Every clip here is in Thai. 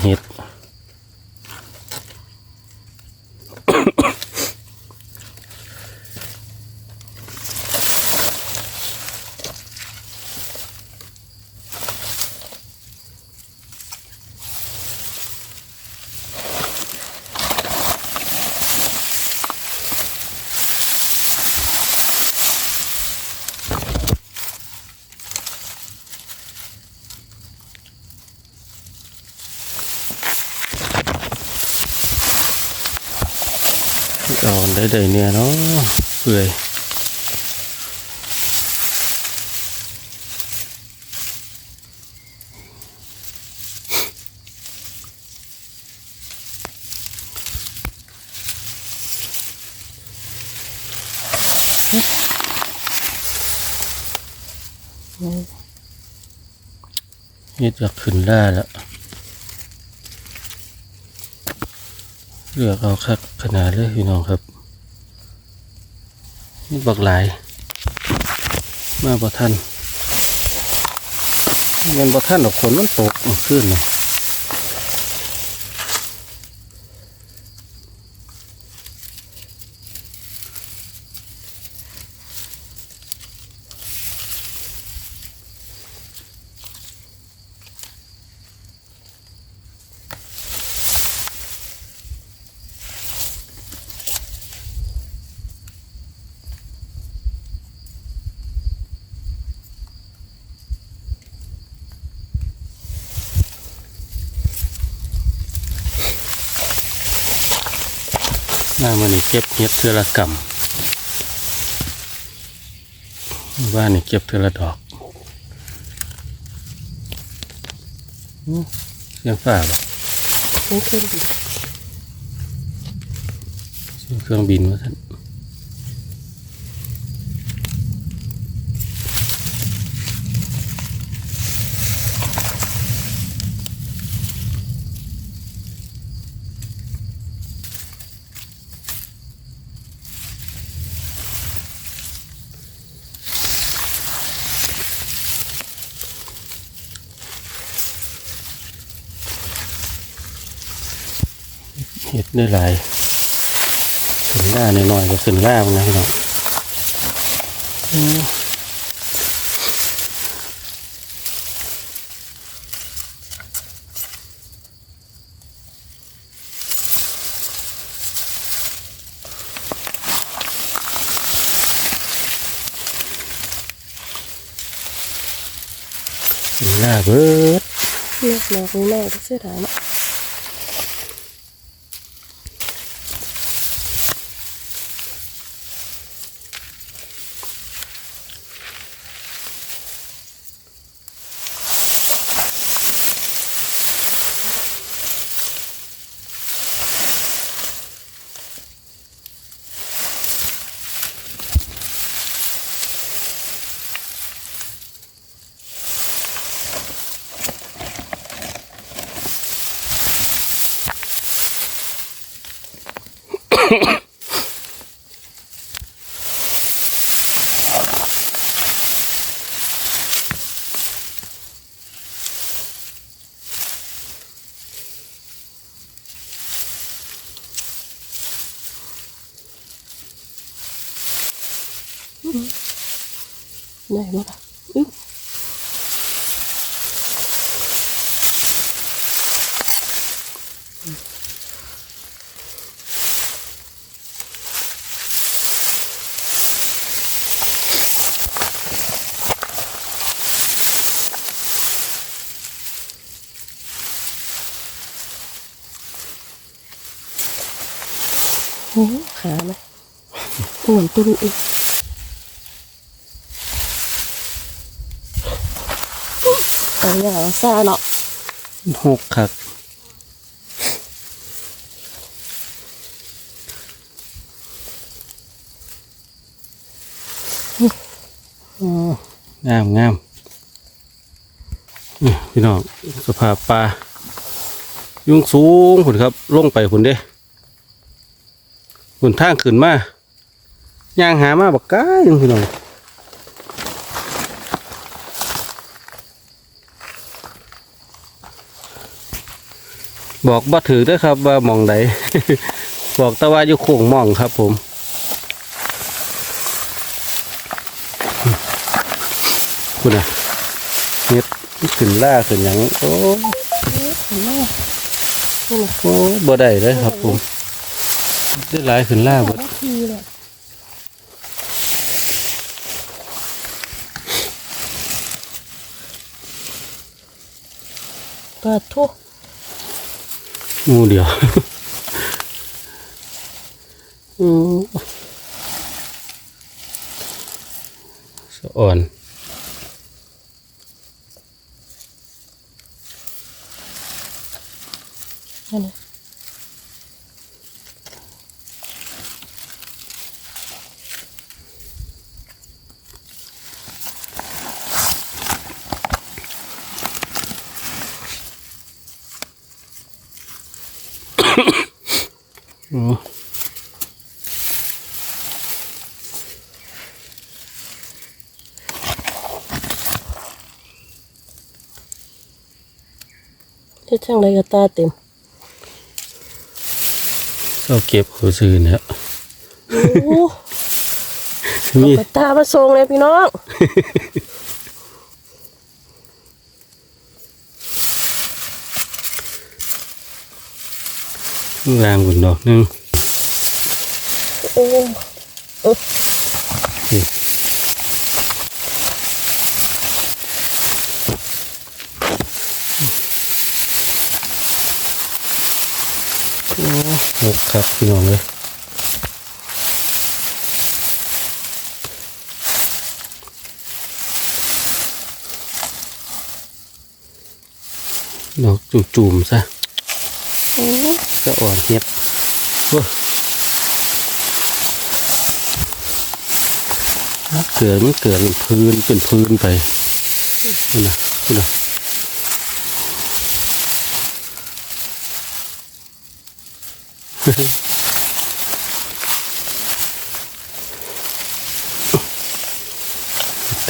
เห็ด เอาได้ได้เนี่ยเนาะเปื่อยนี่จะขึ้นได้แล้ว เลือกเอาคักขนาดเลยพี่น้องครับนี่บักหลาย มาบ่ทันมันบ่ทันหรอกฝนมันตกขึ้นเลย มามันนี่เก็บเห็ดเทือละกำบ้านนี่เก็บเทือละดอกอู้เสียงฝ้าบ่นี่เครื่องบินเสียงเครื่องบินว่าท่าน ได้หลายขึ้นล่าหน่อยๆก็ขึ้นล่ามันนะพี่น้องอู้ขึ้นล่าเบิดเลือกแมวของแม่ก็เสื้อถามอะไหนวะ ล่ะอื้อโอ้ขาไหม อ้วนนอีกแต่อย่างซ่าเนาะหกครับงามงามนี่พี่น้องสภาพปลายุ่งสูงผุนครับลงไปผุนเด้ผุนทางขึ้นมาย่างหามาบักก้ายังพี่น้อง บอกบ่ถือด้วยครับว่าหมองไหนบอกตะว่าอยู่โค้งมองครับผมคุณอะเน็ดขึ้นล่าขึ้นอยังโอ้เห็นไหมนี่นะโอ้บ่ได้เลยครับผมได้หลายขึ้นล่าบ่ ได้ทีเลยปลาทุ งูเดียวอือสะอ่อน เฮ็ดช่างไรก็ตาเต็มเศร้าเก็บหัวซื้อเนี่ยโอ้มีตามาส่งเลยพี่น้องแรงกุนดอกนึงโอ้ นี่โอ้หกครับพี่น้องเลยดอกจุ่มๆซะก็อ่อนเห็ดโอ้เกลือมันเกลือนพื้นเป็นพื้นไปนี่นะนี่นะ ต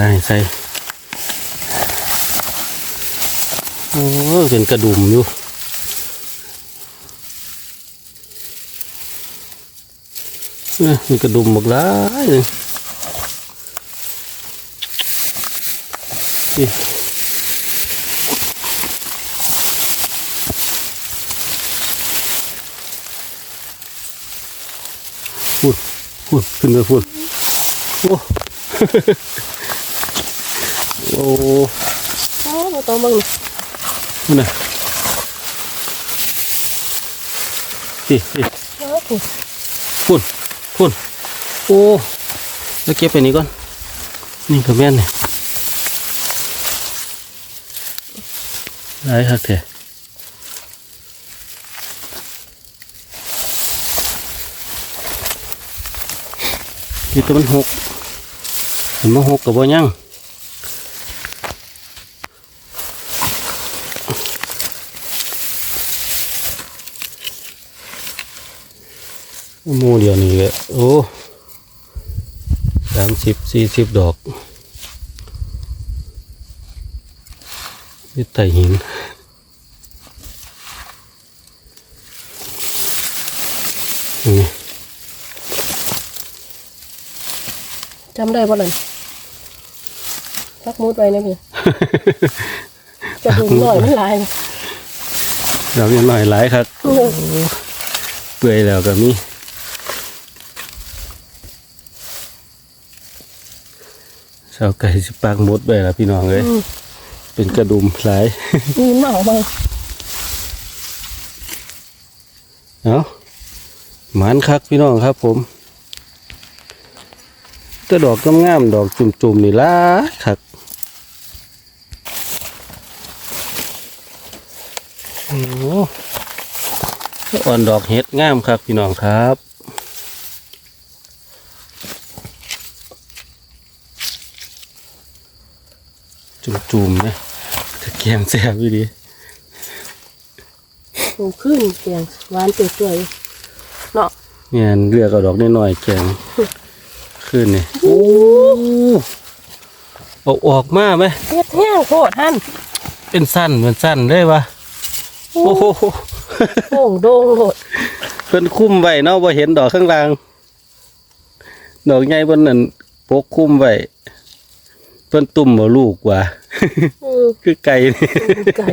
ายใส่โอ้เป็นกระดุมอยู่เนี่ยมีกระดุมหมดแล้ว นี่ฝุ่นฝุ่นขึ้นเลยฝุ่นโอ้โอ้โอ้บ่ต้องเบิ่งนี่นะนี่นี่โอ้โหพุ่นพุ่นโอ้แล้วเก็บไปนี้ก่อน นี่ก็แม่นเนี่ยได้ครับเถอะที่ตัวมันหกเห็นมันหกกับบ่ยังโมเดียวนี่เลยโอ้สามสิบสี่สิบดอกนี่ไต่หิน จำได้บ่ล่ะพักมูดไว้นะพี่จะดุมหน่อยมันหลายนะดอกยังหน่อยหลายครับโอ้เปื่อยแล้วก็มีชาวไก่สิปากมดไปแล้วพี่น้องเลยอืมเป็นกระดุมหลายมีเหมาไหมเอาหมานคักพี่น้องครับผม แต่ดอกงามๆดอกจุ่มๆนี่ล่ะคักโอ้โหอ่อนดอกเห็ดงามครับพี่น้องครับจุ่มๆนะจะแกงแซ่บอยู่ดีหนูขึ้นเสียงหวานเปื่อยๆเนาะเนี่ยเลือกเอาดอกน้อยๆแกง ขึ้นนี่โอ้เอาออกมาไหมเฮ็ดแห้งโคตรหั่นเป็นสั้นเป็นสั้นเลยวะโอ้โหโป่งโด่งโหดเพิ่นคุ้มไว้เนาะบ่เห็นดอกข้างล่าง ดอกใหญ่เพิ่นนั่นปกคุ้มไว้เพิ่นตุ่มบ่ลูกว่าอืมคือไก่นี่ไก่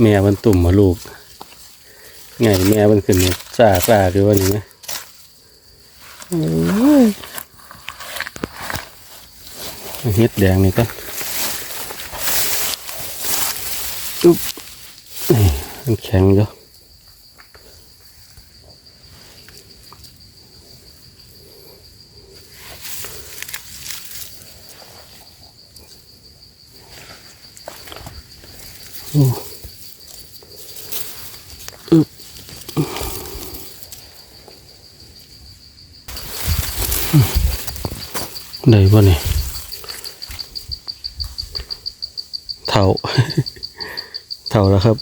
แม่มันตุ่มมาลูกไงแม่มันขึ้นเนี่ยซากลาหรือว่านี่นะอืมเฮ็ดแดงนี่ก็อุ๊บนี่มันแข็งอยู่โอ้อึ๊ ได้บ่นี่เท่า เท่าแล้วครับ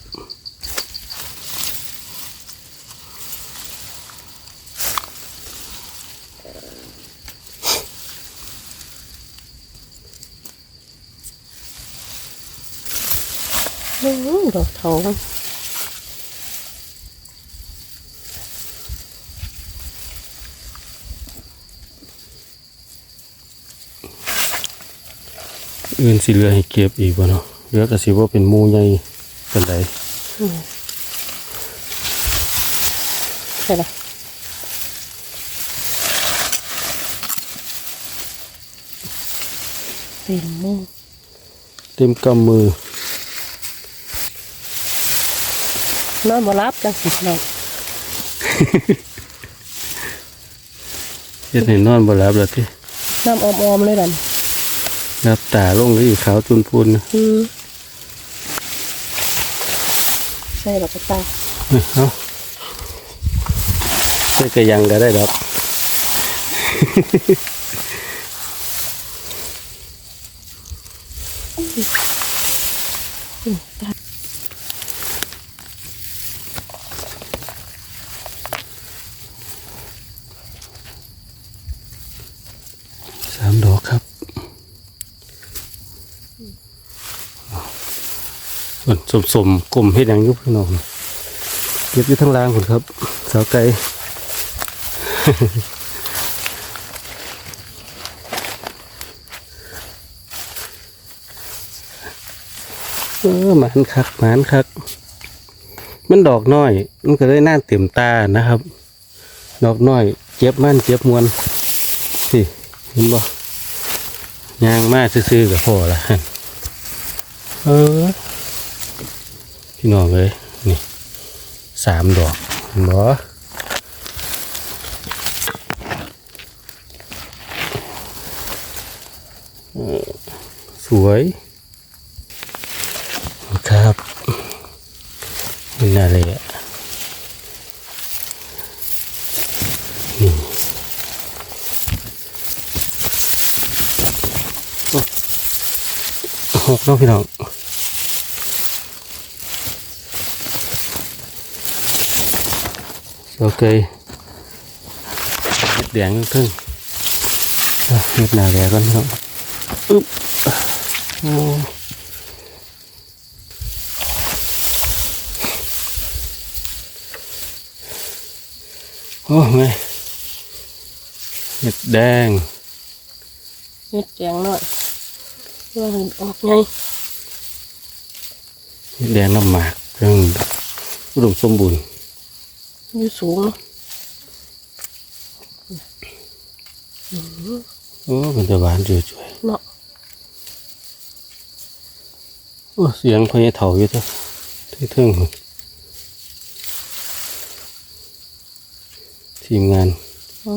อืมดอกทอง อื่นสิเหลือให้เก็บอีกบ่เนาะเหลือก็สิว่าเป็นหมูใหญ่ปานใดใช่ละเต็มมือเต็มกำมือนอนบ่รับจังสิน้องเฮ็ดให้นอนบ่หลับแล้วติน้ำออมๆเลยดัน รับตาลงเลยอีกขาวจุนพูนนะอืมใช่ดอกกระตาเอ้ยเอาใส่กระยังก็ได้ดอก สามดอกครับ สมสมกลมเฮ็ดยังยุบพี่น้องเก็บอยู่ทั้งล่างคนครับสาวไก่เออหมานคักหมานคัก มันดอกน้อย มันก็เลยน่าเต็มตานะครับ ดอกน้อย เจ็บมันเจ็บมวนสิเห็นบ่ยางมาซื่อๆกับพ่อละเออ พี่น้องเลยนี่สามดอกเห็นบ่เอสวยครับนี่น่าเลยอะนี่หกน้องพี่น้อง โอเคเห็ดแดงครึ่งอะเห็ดหนาแดงก่อนครับ อึ๊บโอ้โอ้ไงเห็ดแดงเม็ดแจงหน่อยเพื่อให้ออกไงเห็ดแดงน้ำหมากเครื่องอุดมสมบูรณ์อยู่สูงเนาะโอ้เป็นตะหวานจุยเนาะๆโอ้เสียงพญาเถาอยู่เถอะเทิงๆพุ่นทีมงานโอ้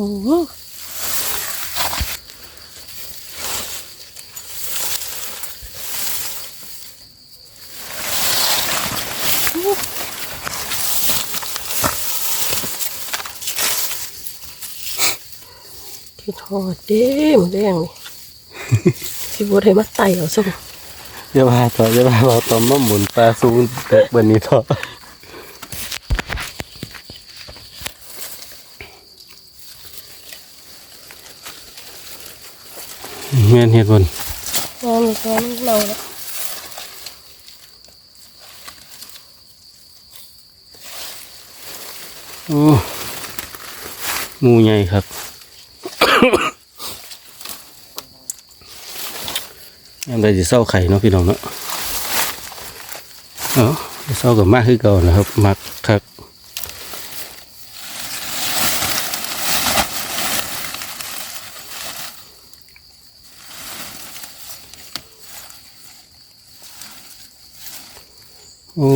อดเด้มแดงนี่สิบวได้มาไต่เอาซะบ่อย่าพาต่ออย่าพาเราต่อมมาหมุนปลาซูนเตกบันนี้ต่อแม่นเฮ็ดบนงานอยู่ตอนนี้เราแล้วโอ้หมูใหญ่ครับ ยังไงจะเศร้าไข่เนาะพี่น้องเนาะเอ้าเศร้ากับมากขึ้นก่อนนะครับมักคักโอ้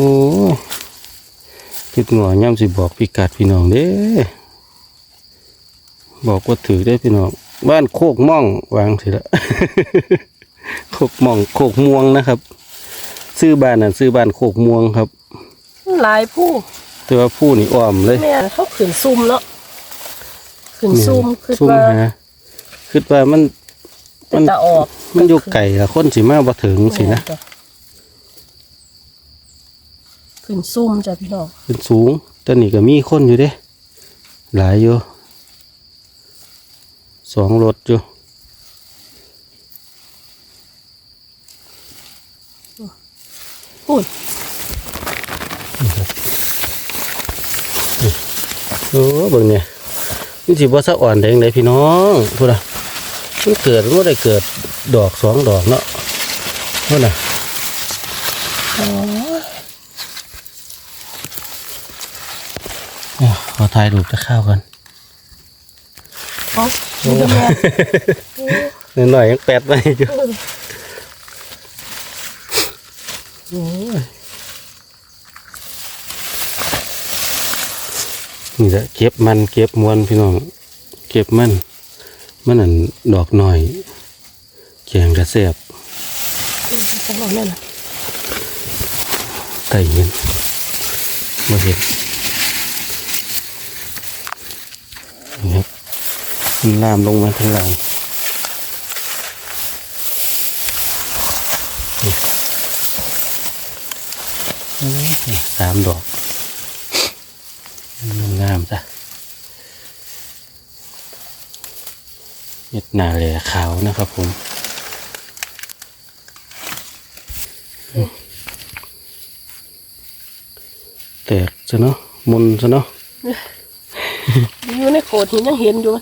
คิดหงอย่ำสิบอกพิกัดพี่น้องเด้บอกว่าถือได้พี่น้อง บ้านโคกม่องวางสิละ โคกม่องโคกม่วงนะครับซื้อบ้านนั่นซื้อบ้านโคกม่วงครับ หลายผู้แต่ว่าผู้นี่อ้อมเลยแม่เขาขืนซุ่มแล้วขืนซุ่มคือซุ่มว่าหาคิดว่ามันเป็นตาออกมันอยู่ไก่ละคนสิมาบ่ถึงสินะขืนซุ่มจ้ะพี่น้องเป็นสูงแต่นี่ก็มีคนอยู่เด้ หลายอยู่สองรถอยู่ พูดโอ้เบิ่งเนี่ยมันสิบ่สะอ่อนแดงเลยพี่น้องพูดนะมันเกิดมันบ่ได้เกิดดอกสองดอกเนาะพูดนะอ๋อเนี่ยขอถ่ายรูปจะข้าวกันเขาดูแม่หน่อยๆยังแปดไปอยู่ โอ้ยนี่แหละเก็บมันเก็บมวนพี่น้อง เก็บมัน มันอันดอกหน่อยแกงกระเสียบจังหวะนั่นน่ะไต่เห็นมาเห็นนี่ครับมันลามลงมาทางหลังนี่ สามดอกงามๆจ้ะเม็ดหนาแหล่ขาวนะครับผมแตกซะเนาะมุนซะเนาะอยู่ในโขดหินยังเห็นอยู่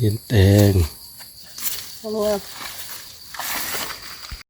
เห็นแตงทำงาน